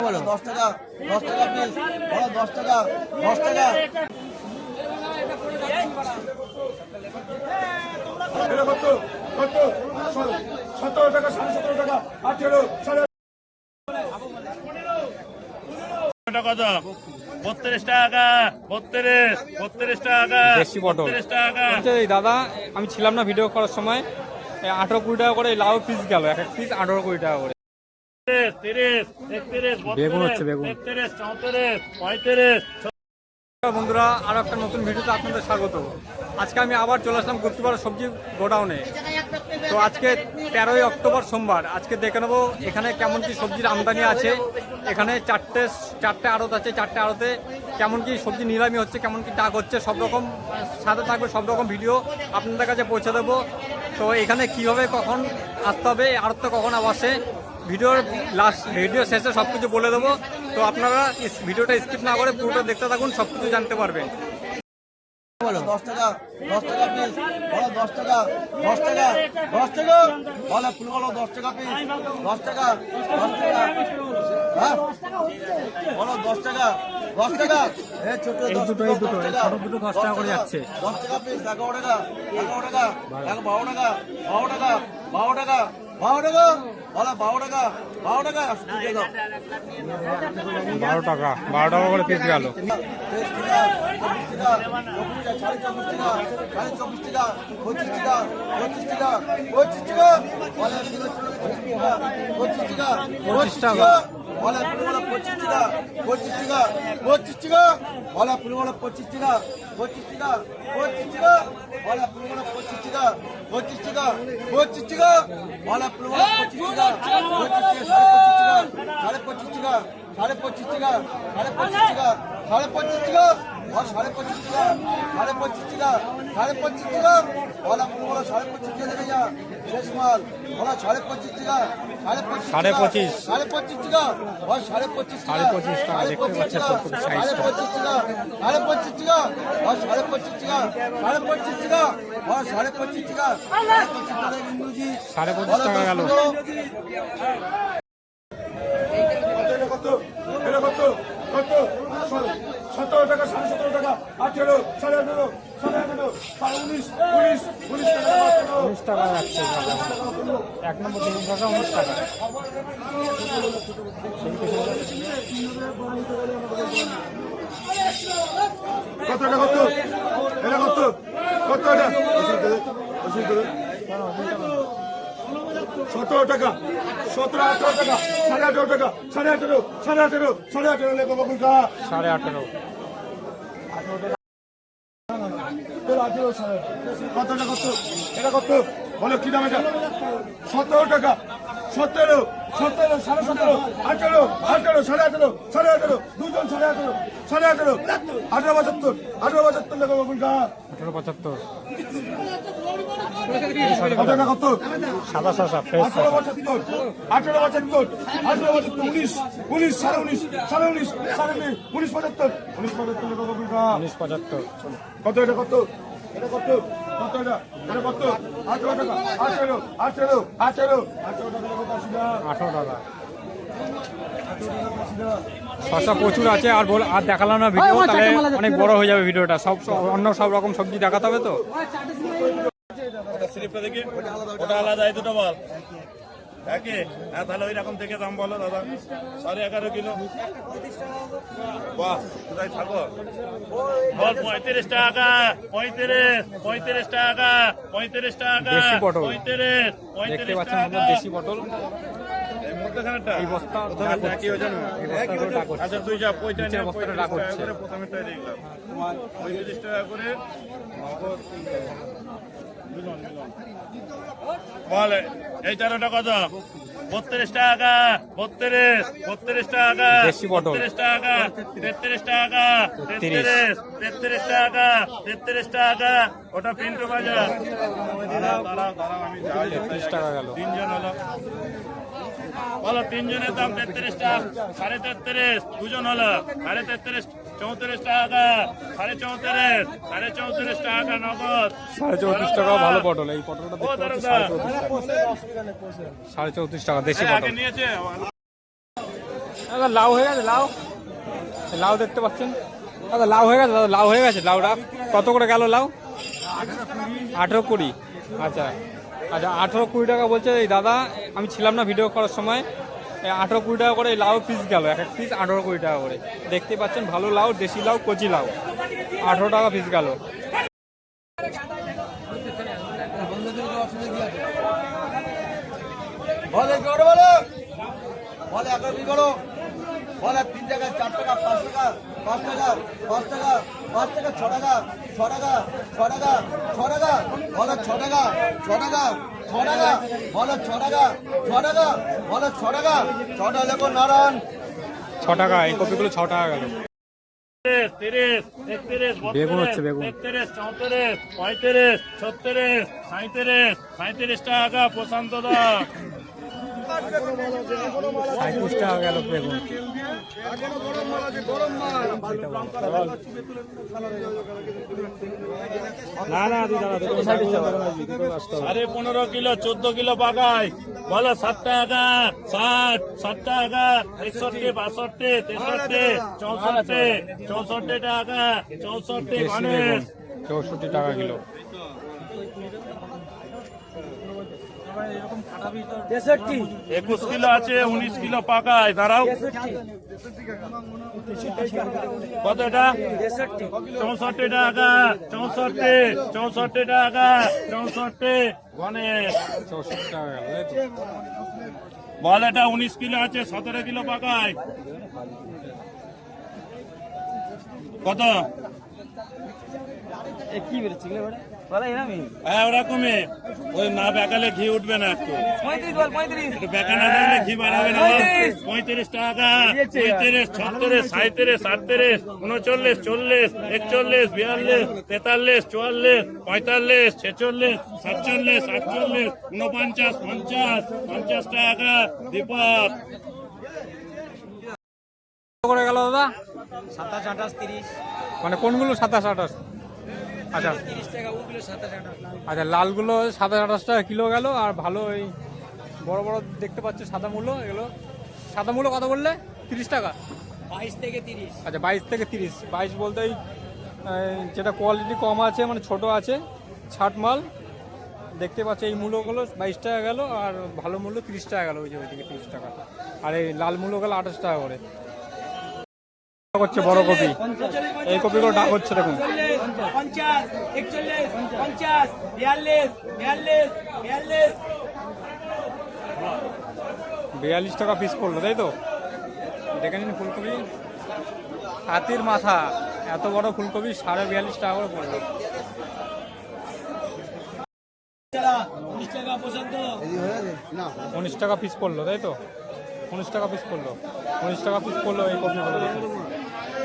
বলো দশ টাকা দশ টাকা পিস বলো দশ টাকা দশ টাকা। কত কত সতেরো টাকা সাড়ে সতেরো টাকা আঠেরো সাড়ে কত বত্রিশ টাকা বত্রিশ বত্রিশ টাকা দেশি পটল। বত্রিশ টাকা। দাদা আমি ছিলাম না ভিডিও করার সময় এই আঠারো কুড়ি টাকা করে লাউ পিস গেল এক এক পিস আঠারো কুড়ি টাকা করে। বেগুন হচ্ছে, বেগুন। বন্ধুরা আরও একটা নতুন ভিডিওতে আপনাদের স্বাগত। আজকে আমি আবার চলে আসলাম গুপ্তিপাড়া সবজি গোডাউনে। তো আজকে তেরোই অক্টোবর সোমবার। আজকে দেখে নেব এখানে কেমন কি সবজির আমদানি আছে। এখানে চারটে চারটে আড়ত আছে চারটে আড়তে কেমন কি সবজি নিলামি হচ্ছে কেমন কি টাক হচ্ছে সব রকম সাথে থাকবে সব রকম ভিডিও আপনাদের কাছে পৌঁছে দেবো। তো এখানে কীভাবে কখন আসতে হবে আড়তটা কখন আসে ভিডিওর লাস্ট ভিডিও শেষে সব কিছু বলে দেবো। তো আপনারা ভিডিওটা স্কিপ না করে পুরোটা দেখতে থাকুন সব কিছু জানতে পারবেন। বলো। দশ টাকা দশ টাকা পিস বলো দশ টাকা দশ টাকা দশ টাকা। বলো ফুল বলো দশ টাকা পিস দশ টাকা দশ টাকা। হ্যাঁ? বলো দশ টাকা দশ টাকা। ছোট দুটো, ছোট দুটো দশ করে যাচ্ছে। দশ টাকা পিস এগারো টাকা এগারো টাকা এক বারো টাকা বারো টাকা বারো টাকা। বারো টাকা বলো বারো টাকা বারো টাকা বারো টাকা বারো টাকা করে পিস গেল পঁচিশ টাকা বলে পুরো পঁচিশ টাকা পঁচিশ টাকা পঁচিশ টাকা বলে পুরো পঁচিশ টাকা পঁচিশ টাকা পঁচিশ টাকা বলে পুরো পঁচিশ টাকা পঁচিশ টাকা পঁচিশ টাকা বলে পুরো পঁচিশ পঁচিশ টাকা সাড়ে পঁচিশ টাকা সাড়ে পঁচিশ টাকা সাড়ে পঁচিশ টাকা সাড়ে পঁচিশ টাকা সাড়ে পঁচিশ টাকা সাড়ে পঁচিশ টাকা সাড়ে পঁচিশ টাকা সাড়ে পঁচিশ টাকা বলা বলো সাড়ে পঁচিশ টাকা দেখে যা শেষ মাল বলা সাড়ে পঁচিশ টাকা সাড়ে পঁচিশ সাড়ে টাকা, পঁচিশ। সাড়ে পঁচিশ টাকা বল সাড়ে পঁচিশ টাকা সাড়ে পঁচিশ টাকা, সাড়ে দেখতে পঁচিশ টাকা, সাড়ে size টা। পঁচিশ টাকা সাড়ে পঁচিশ টাকা বল সাড়ে পঁচিশ টাকা সাড়ে পঁচিশ টাকা বল সাড়ে পঁচিশ টাকা সাড়ে পঁচিশ টাকা ইন্দুজি সাড়ে পঁচিশ টাকা গেল। এটা কত এটা কত কত সতেরো টাকা সাড়ে সতেরো টাকা আঠেরো সাড়ে আঠেরো সাড়ে আঠেরো সাড়ে উনিশ টাকা আঠেরো উনিশ এক নম্বর উনিশ টাকা। কত এটা কত এটা কত সতেরো টাকা সতেরো আঠারো টাকা সাড়ে আঠেরো। টাকা সাড়ে আঠেরো। সাড়ে আঠেরো সাড়ে আঠেরো সাড়ে আঠেরো। আঠেরো সাড়ে কত কত এটা কত? বলো কি দাম এটা? সতেরো টাকা। সতেরো সতেরো সাড়ে সতেরো আঠেরো আঠেরো সাড়ে আঠেরো সাড়ে আঠেরো দুজন সাড়ে আঠেরো সাড়ে আঠেরো আঠেরো পঁচাত্তর আঠেরো পঁচাত্তর লেখো বাবুল কা আঠেরো পঁচাত্তর। কত এটা কত? আঠারো টাকা। শসা প্রচুর আছে আর বল আর দেখালাম না ভিডিও তাহলে অনেক বড় হয়ে যাবে ভিডিওটা সব সব- অন্য সব রকম সবজি দেখাতে হবে তো? ওটা আলাদা এই দুটো বল। একই হ্যাঁ তাহলে ওই রকম থেকে দাম বলো দাদা। সাড়ে এগারো কিলো। বাহ কোথায় থাকো? বল পঁয়ত্রিশ টাকা পঁয়ত্রিশ পঁয়ত্রিশ টাকা পঁয়ত্রিশ টাকা পঁয়ত্রিশ দেখতে পঁয়ত্রিশ টাকা। দেশি পটল। এই বস্তা। আচ্ছা তুই যা বস্তাটা ডাক হচ্ছে। প্রথমেরটাই দেখলাম। পঁয়ত্রিশ টাকা করে নগদ মিলন মিলন বল এই চারোটা কত? বত্রিশ টাকা বত্রিশ বত্রিশ টাকা বত্রিশ টাকা তেত্রিশ টাকা তেত্রিশ তেত্রিশ টাকা তেত্রিশ টাকা। ওটা পিন্টু বাজার। তিনজন হলো। বলো তিনজনের দাম তেত্রিশ টাকা সাড়ে তেত্রিশ দুজন হলো সাড়ে তেত্রিশ চৌত্রিশ টাকা সাড়ে চৌত্রিশ সাড়ে চৌত্রিশ টাকা নগদ। সাড়ে চৌত্রিশ টাকা ভালো পটল এই পটলটা সাড়ে চৌত্রিশ টাকা। দেশি পটল নিয়েছে। দাদা লাউ হয়ে গেছে লাউ। লাউ দেখতে পাচ্ছেন? দাদা লাউ হয়ে গেছে দাদা লাউ হয়ে গেছে লাউটা। কত করে গেল লাউ? আঠেরো কুড়ি। আচ্ছা। আচ্ছা আঠেরো কুড়ি টাকা বলছে, এই দাদা, আমি ছিলাম না ভিডিও করার সময়। আঠেরো কুড়ি টাকা করে লাউ পিস গেল, এক এক পিস আঠেরো কুড়ি টাকা করে। দেখতে পাচ্ছেন, ভালো লাউ, দেশি লাউ, কচি লাউ। আঠেরো টাকা পিস গেল। চার টাকা, পাঁচ টাকা পাঁচ টাকা পাঁচ টাকা। পাঁচ টাকা ছ টাকা ছ টাকা ছ টাকা ছ টাকা বলে ছ টাকা ছ টাকা ছ টাকা বলে ছ টাকা ছ টাকা বলে ছ টাকা ছ টাকা লেখো নারায়ণ ছ টাকা এই কপিগুলো ছ টাকা গেল বেগুন হচ্ছে, বেগুন। একত্রিশ চৌত্রিশ পঁয়ত্রিশ ছত্রিশ সাঁত্রিশ সাঁত্রিশ টাকা প্রশান্ত দা টাকা গেল বেগুন। না না সাড়ে পনেরো কিলো চোদ্দ কিলো পাকায় বলো ষাট টাকা ষাট ষাট টাকা একষট্টি বাষট্টি তেষট্টি চৌষট্টি চৌষট্টি টাকা চৌষট্টি গণেশ। চৌষট্টি টাকা কিলো। একুশ কিলো আছে উনিশ কিলো পাকায় দাঁড়াও। কত এটা? চৌষট্টি টাকা চৌষট্টি চৌষট্টি টাকা চৌষট্টি। গণেশ। টাকা? বল এটা উনিশ কিলো আছে সতেরো কিলো পাকায়। কত? হ্যাঁ ওই না বেকালে ঘি উঠবে না একটু। একটু বেকা না থাকলে ঘি বাড়াবে না। পঁয়ত্রিশ। টাকা। পঁয়ত্রিশ ছত্রিশ সাঁত্রিশ আটত্রিশ উনচল্লিশ চল্লিশ একচল্লিশ বিয়াল্লিশ তেতাল্লিশ চুয়াল্লিশ পঁয়তাল্লিশ ছেচল্লিশ সাতচল্লিশ আটচল্লিশ উনপঞ্চাশ পঞ্চাশ পঞ্চাশ টাকা। দীপক। করে গেল দাদা? মানে কোনগুলো সাতাশ আঠাশ? আচ্ছা। আচ্ছা লালগুলো সাতাশ আঠাশ টাকা কিলো গেল আর ভালো ওই বড় বড় দেখতে পাচ্ছি সাদা মূল্য এগুলো। সাদা মূল্য কত বললে? তিরিশ টাকা? বাইশ থেকে তিরিশ। আচ্ছা বাইশ থেকে তিরিশ। বাইশ বলতে ওই যেটা কোয়ালিটি কম আছে মানে ছোট আছে ছাট মাল। দেখতে পাচ্ছি এই মূল্যগুলো বাইশ টাকা গেল আর ভালো মূল্য তিরিশ টাকা গেল ওই যে ওইদিকে তিরিশ টাকা। আর এই লাল মূল্য গেল আঠাশ টাকা করে। হচ্ছে বড় কপি এই কপিগুলো ডাক হচ্ছে, দেখুন। বিয়াল্লিশ টাকা পিস পড়ল, তাই তো? দেখে নিন ফুলকপি। হাতির মাথা, এত বড় ফুলকপি, সাড়ে বিয়াল্লিশ টাকা করে পড়ল। উনিশ টাকা পিস পড়ল, তাই তো? উনিশ টাকা পিস পড়ল। উনিশ টাকা পিস পড়ল এই কপিগুলো।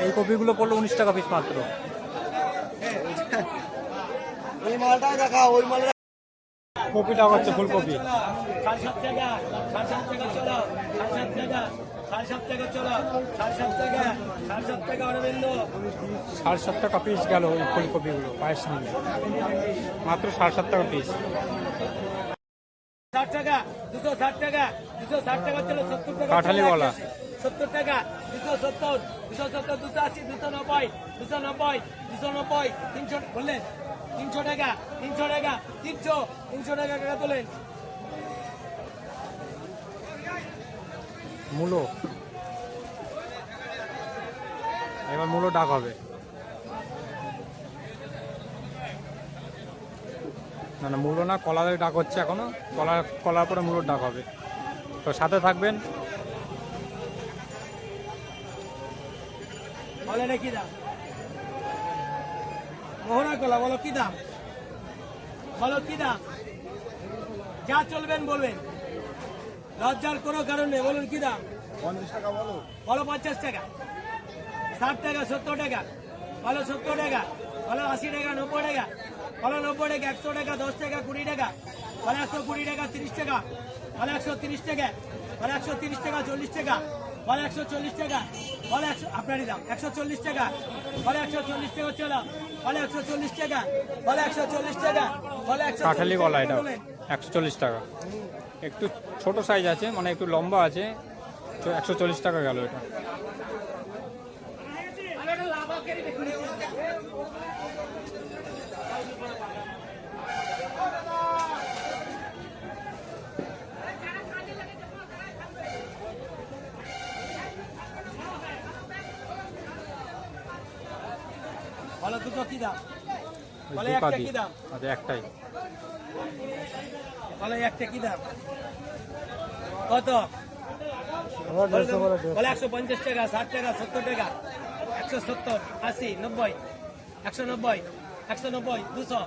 এই কপিগুলো পড়ল উনিশ টাকা পিস মাত্র। ওই মালটাই দেখা ওই মালটা কপিটা হচ্ছে ফুলকপি সাড়ে সাত টাকা পিস গেল ওই ফুলকপিগুলো পায়েস নিলে মাত্র সাড়ে সাত টাকা পিস টাকা দুশো ষাট টাকা দুশো ষাট টাকা চলো সত্তর টাকা কাঁঠালি সত্তর টাকা দুশো সত্তর দুশো সত্তর দুশো আশি দুশো নব্বই দুশো নব্বই দুশো নব্বই তিনশো বললেন তিনশো টাকা তিনশো টাকা তিনশো তিনশো টাকা টাকা তোলেন। মূলো। এবার মূলো ডাক হবে। না না মূলো না কলারের ডাক হচ্ছে এখনও। কলার কলার পরে মূলোর ডাক হবে। তো সাথে থাকবেন। বলেন কি দাম? মোহনা কলা বলো কি দাম? বলো কি দাম? যা চলবেন বলবেন। লজ্জার কোনো কারণ নেই বলুন কি দাম? বলো পঞ্চাশ টাকা। ষাট টাকা সত্তর টাকা। বলো সত্তর টাকা। বলো আশি টাকা নব্বই টাকা। বলো নব্বই টাকা একশো টাকা দশ টাকা কুড়ি টাকা বলো একশো কুড়ি টাকা তিরিশ টাকা বলো একশো তিরিশ টাকা বলো একশো তিরিশ টাকা চল্লিশ টাকা বলো একশো চল্লিশ টাকা বলো একশো আপনারই দাম একশো চল্লিশ টাকা বলো একশো চল্লিশ টাকা চলো বলো একশো চল্লিশ টাকা বলো একশো চল্লিশ টাকা বলো একশো কাঁঠালি কলা এটা। একশো চল্লিশ টাকা। একটু ছোট সাইজ আছে মানে একটু লম্বা আছে একশো চল্লিশ টাকা গেল এটা। দুটো কি দাম? বলে একটা কি দাম? আচ্ছা একটাই। বলো একটা কি দাম? কত? বলে একশো পঞ্চাশ টাকা ষাট টাকা সত্তর টাকা একশো সত্তর আশি নব্বই একশো নব্বই একশো নব্বই দুশো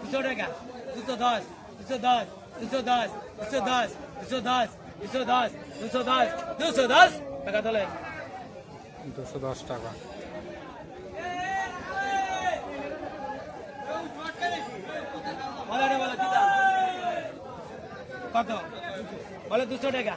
দুশো টাকা দুশো দশ দুশো দশ দুশো দশ দুশো দশ দুশো দশ দুশো দশ দুশো দশ দুশো দশ টাকা তোলে দুশো দশ টাকা বলো রে বলো কি দাম কত? বলো দুশো টাকা।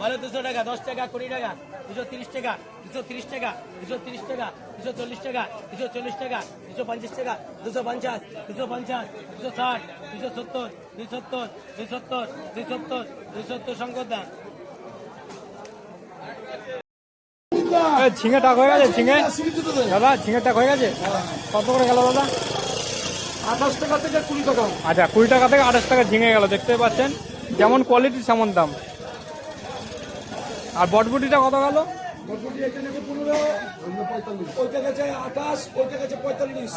বলো দুশো টাকা দশ টাকা কুড়ি টাকা দুশো তিরিশ টাকা দুশো তিরিশ টাকা দুশো তিরিশ টাকা দুশো চল্লিশ টাকা দুশো চল্লিশ টাকা দুশো পঞ্চাশ টাকা দুশো পঞ্চাশ দুশো পঞ্চাশ দুশো ষাট দুশো সত্তর দুই সত্তর দুই সত্তর দুই সত্তর দুই সত্তর শঙ্কর দাম এ, ঝিঙে টাক হয়ে গেছে ঝিঙে? দাদা ঝিঙে টাক হয়ে গেছে? কত করে গেল দাদা? আঠাশ টাকা থেকে কুড়ি টাকা। আচ্ছা কুড়ি টাকা থেকে আঠাশ টাকা ঝিঙে গেল দেখতে পাচ্ছেন? যেমন কোয়ালিটি তেমন দাম। আর বটবুটিটা কত গেল?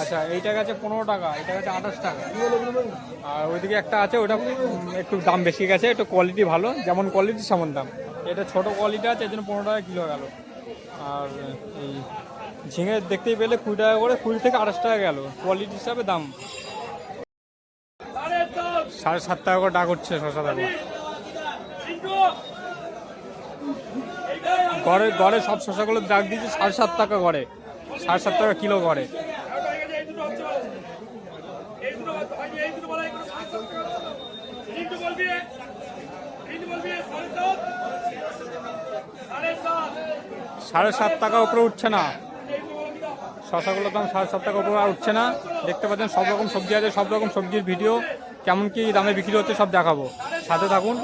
আচ্ছা এইটা গেছে পনেরো টাকা এটা গেছে আঠাশ টাকা। আর ওইদিকে একটা আছে ওটা একটু দাম বেশি গেছে, একটু কোয়ালিটি ভালো, যেমন কোয়ালিটি সেমন দাম। এটা ছোট কোয়ালিটি আছে এই জন্য পনেরো টাকা কিলো গেল। আর এই ঝিঙে দেখতেই পেলে কুড়ি টাকা করে, কুড়ি থেকে আঠাশ টাকা গেল। কোয়ালিটি হিসাবে দাম। সাড়ে সাত টাকা করে ডাক হচ্ছে শশা দাম গড়ে গড়ে সব শশাগুলোর ডাক দিয়েছে সাড়ে সাত টাকা গড়ে সাড়ে সাত টাকা কিলো গড়ে সাড়ে সাত টাকা উপরে উঠছে না। শশাগুলোর দাম সাড়ে সাত টাকা উপরে উঠছে না। দেখতে পাচ্ছেন সব রকম সবজি আছে, সব রকম সবজির ভিডিও। কেমন কি দামে বিক্রি হচ্ছে সব দেখাবো। সাথে থাকুন।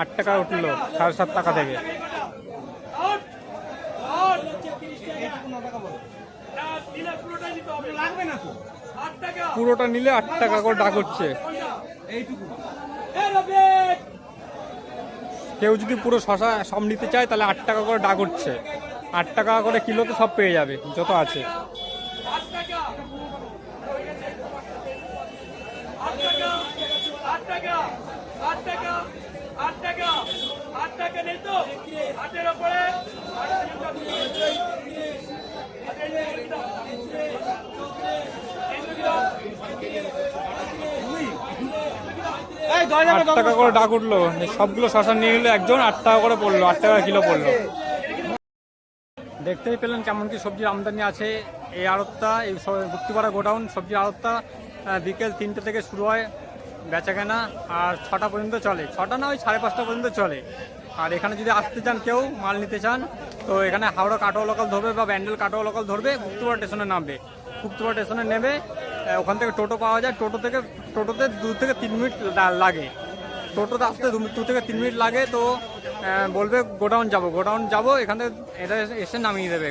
আট টাকা উঠল, সাড়ে সাত টাকা থেকে। পুরোটা নিলে আট টাকা করে ডাক হচ্ছে। কেউ যদি পুরো শশা সব নিতে চায়, তাহলে আট টাকা করে ডাক হচ্ছে। আট টাকা করে কিলোতে সব পেয়ে যাবে, যত আছে। আট টাকা করে ডাক উঠল, সবগুলো শশা নিয়ে নিলো একজন আট টাকা করে পড়ল, আট টাকা কিলো পড়ল। দেখতেই পেলেন কেমন কি সবজির আমদানি আছে। এই আড়তটা, এই গুপ্তিপাড়া গোডাউন সবজির আড়তটা বিকেল তিনটে থেকে শুরু হয় বেচা কেনা আর ছটা পর্যন্ত চলে। ছটা না, ওই সাড়ে পাঁচটা পর্যন্ত চলে। আর এখানে যদি আসতে চান কেউ, মাল নিতে চান, তো এখানে হাওড়া কাটোয়া লোকাল ধরবে বা ব্যান্ডেল কাটোয়া লোকাল ধরবে গুপ্তপাড়া স্টেশনে নামবে। গুপ্তপাড়া স্টেশনে নেমে ওখান থেকে টোটো পাওয়া যায়। টোটো থেকে, টোটোতে দু থেকে তিন মিনিট লাগে। টোটোতে আসতে দু থেকে তিন মিনিট লাগে, তো বলবে গোডাউন যাব। গোডাউন যাব, এখান থেকে এটা এসে নামিয়ে দেবে।